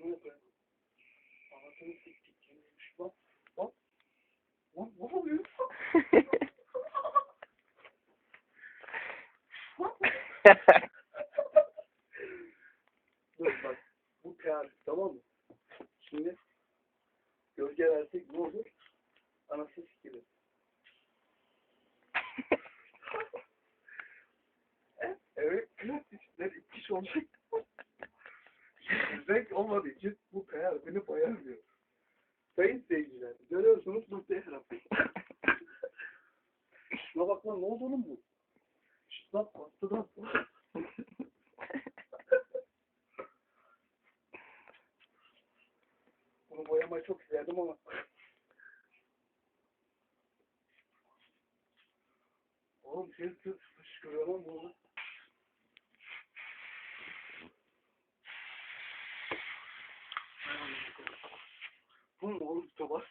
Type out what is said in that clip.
Amına koyayım. Anasını siktik. Yemiş bak. Bak. Lan ne oluyor? Dur bak. Bu teori tamam mı? Şimdi gölge versek ne olur? Anasını sikilir. E, evet, plastikler iki kişi olacak. Renk olmadığı için bu PR beni bayarmıyor. Sayın seyirciler, görüyorsunuz bu terapi. Şuna bak lan ne oldu oğlum bu? Şşt lan bastı lan. Bunu boyamayı çok isterdim ama. Oğlum şey old to us.